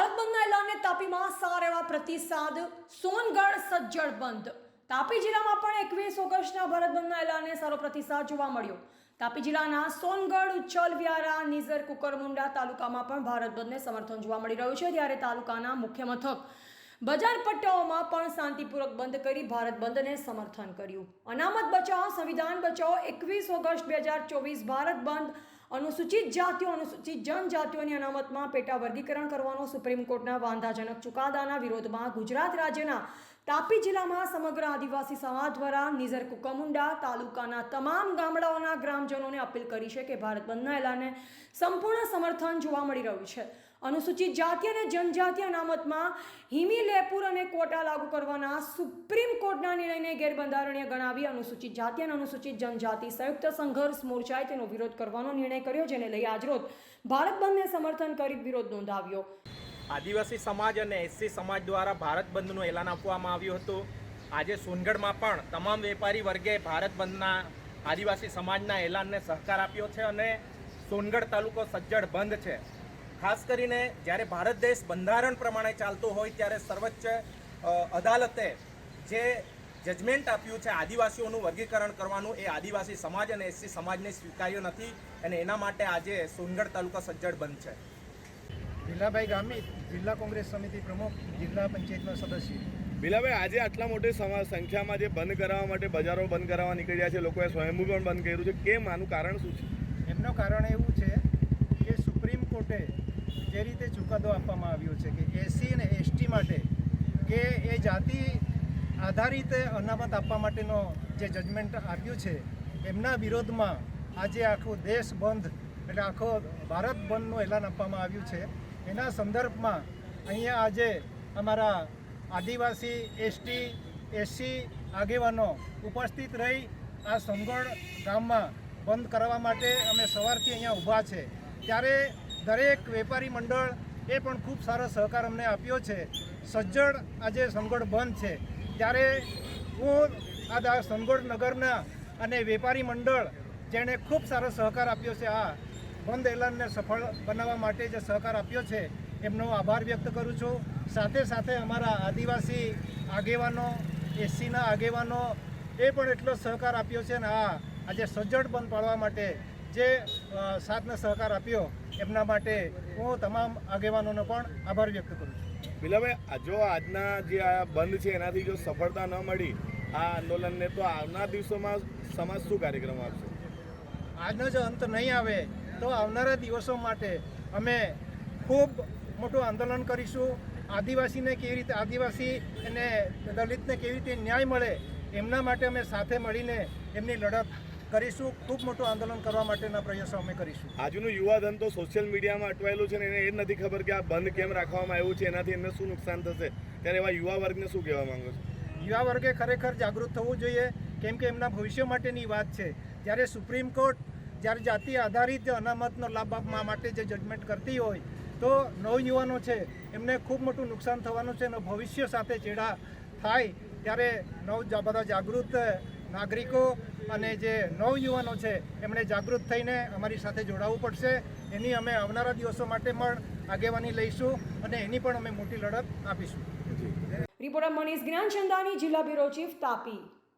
ભારત બંધના એલાનને તાપીમાં સારો એવા પ્રતિસાદ. સોનગઢ સજ્જડ બંધ. તાપી જિલ્લામાં પણ એકવીસ ઓગસ્ટના ભારત બંધના એલાનને સારો પ્રતિસાદ જોવા મળ્યો. તાપી જિલ્લાના સોનગઢ ઉચ્છલ વ્યારા નિઝર, કુકરમુંડા તાલુકામાં પણ ભારત બંધને સમર્થન જોવા મળી રહ્યું છે. ત્યારે તાલુકાના મુખ્ય મથક બજાર પટ્ટાઓમાં પણ શાંતિપૂર્વક બંધ કરી ભારત બંધને સમર્થન કર્યું. અનામત બચાવો, સંવિધાન બચાવો, એકવીસ ઓગસ્ટ બે હજાર ચોવીસ ભારત બંધ. અનુસૂચિત જાતિઓ, અનુસૂચિત જનજાતિઓની અનામતમાં પેટા વર્ગીકરણ કરવાનો સુપ્રીમ કોર્ટના વાંધાજનક ચુકાદાના વિરોધમાં ગુજરાત રાજ્યના તાપી જિલ્લામાં સમગ્ર આદિવાસી સમાજ દ્વારા નિઝર કુકમુંડા તાલુકાના તમામ ગામડાઓના ગ્રામજનોને અપીલ કરી છે કે ભારત બંધના એલાને સંપૂર્ણ સમર્થન જોવા મળી રહ્યું છે. અનુસૂચિત જાતિ અને જનજાતિ અનામતમાં હિમી, લેપુર અને કોટા લાગુ કરવાના સુપ્રીમ કોર્ટના નિર્ણયને ગેરબંધારણીય ગણાવી અનુસૂચિત જાતિ અને અનુસૂચિત જનજાતિ સંયુક્ત સંઘર્ષ મોરચાએ તેનો વિરોધ કરવાનો નિર્ણય કર્યો, જેને લઈ આજરોજ ભારત બંધને સમર્થન કરી વિરોધ નોંધાવ્યો. આદિવાસી સમાજ અને એસસી સમાજ દ્વારા ભારત બંધનું એલાન આપવામાં આવ્યું હતું. આજે સોનગઢમાં પણ તમામ વેપારી વર્ગે ભારત બંધના આદિવાસી સમાજના એલાનને સહકાર આપ્યો છે અને સોનગઢ તાલુકો સજ્જડ બંધ છે. ખાસ કરીને જ્યારે ભારત દેશ બંધારણ પ્રમાણે ચાલતો હોય ત્યારે સર્વોચ્ચ અદાલતે જે જજમેન્ટ આપ્યું છે આદિવાસીઓનું વર્ગીકરણ કરવાનું એ આદિવાસી સમાજ અને એસસી સમાજને સ્વીકાર્યો નથી અને એના માટે આજે સોનગઢ તાલુકા સજ્જડ બંધ છે. ભીલાભાઈ ગામિત જિલ્લા કોંગ્રેસ સમિતિ પ્રમુખ જિલ્લા પંચાયતના સદસ્ય. બિલાભાઈ આજે આટલા મોટી સમા- સંખ્યામાં જે બંધ કરાવવા માટે બજારો બંધ કરાવવા નીકળી રહ્યા છે લોકોએ સ્વયંભૂ પણ બંધ કર્યું છે. કેમ? આનું કારણ શું છે? એમનું કારણ એવું છે કે સુપ્રીમ કોર્ટે જે રીતે ચુકાદો આપવામાં આવ્યો છે કે એસસી અને એસટી માટે કે એ જાતિ આધારિત અનામત આપવા માટેનો જે જજમેન્ટ આપ્યું છે, એમના વિરોધમાં આજે આખો દેશ બંધ એટલે આખો ભારત બંધનું એલાન આપવામાં આવ્યું છે. એના સંદર્ભમાં અહીંયા આજે અમારા આદિવાસી એસટી એસસી આગેવાનો ઉપસ્થિત રહી આ સોનગઢ ગામમાં બંધ કરાવવા માટે અમે સવારથી અહીંયા ઊભા છે. ત્યારે દરેક વેપારી મંડળ એ પણ ખૂબ સારો સહકાર અમને આપ્યો છે. સજ્જડ આજે સોનગઢ બંધ છે. ત્યારે હું આ દા- સોનગઢ નગરના અને વેપારી મંડળ જેણે ખૂબ સારો સહકાર આપ્યો છે, આ બંધ એલાનને સફળ બનાવવા માટે જે સહકાર આપ્યો છે, એમનો આભાર વ્યક્ત કરું છું. સાથે સાથે અમારા આદિવાસી આગેવાનો, એસસીના આગેવાનો એ પણ એટલો સહકાર આપ્યો છે ને આ આજે સજ્જડ બંધ પાડવા માટે જે સાથને સહકાર આપ્યો એમના માટે હું તમામ આગેવાનોનો પણ આભાર વ્યક્ત કરું છું. બિલાભાઈ જો આજના જે આ બંધ છે એનાથી જો સફળતા ન મળી આ આંદોલનને તો આવનાર દિવસોમાં સમાજ શું કાર્યક્રમ આપશે? આજનો જો અંત નહીં આવે તો આવનારા દિવસો માટે અમે ખૂબ મોટું આંદોલન કરીશું. આદિવાસીને કેવી રીતે આદિવાસી અને દલિતને કેવી રીતે ન્યાય મળે એમના માટે અમે સાથે મળીને એમની લડત કરીશું. ખૂબ મોટું આંદોલન કરવા માટેના પ્રયાસો અમે કરીશું. આજનું યુવાધન તો સોશિયલ મીડિયામાં અટવાયેલું છે ને એને એ જ નથી ખબર કે આ બંધ કેમ રાખવામાં આવ્યું છે એનાથી એમને શું નુકસાન થશે? ત્યારે એવા યુવા વર્ગને શું કહેવા માંગો છો? યુવા વર્ગે ખરેખર જાગૃત થવું જોઈએ કેમ કે એમના ભવિષ્ય માટેની વાત છે. જ્યારે સુપ્રીમ કોર્ટ જ્યારે જાતિ આધારિત અનામતનો લાભ આપવા માટે જે જજમેન્ટ કરતી હોય તો નવયુવાનો છે એમને ખૂબ મોટું નુકસાન થવાનું છે અને ભવિષ્ય સાથે ચેડા થાય ત્યારે નવ બધા જાગૃત નાગરિકો અને જે નવયુવાનો છે એમણે જાગૃત થઈને અમારી સાથે જોડાવવું પડશે. એની અમે આવનારા દિવસો માટે પણ આગેવાની લઈશું અને એની પણ અમે મોટી લડત આપીશું. રિપોર્ટર મનીષ જ્ઞાનચંદાની જિલ્લા બ્યુરો ચીફ તાપી.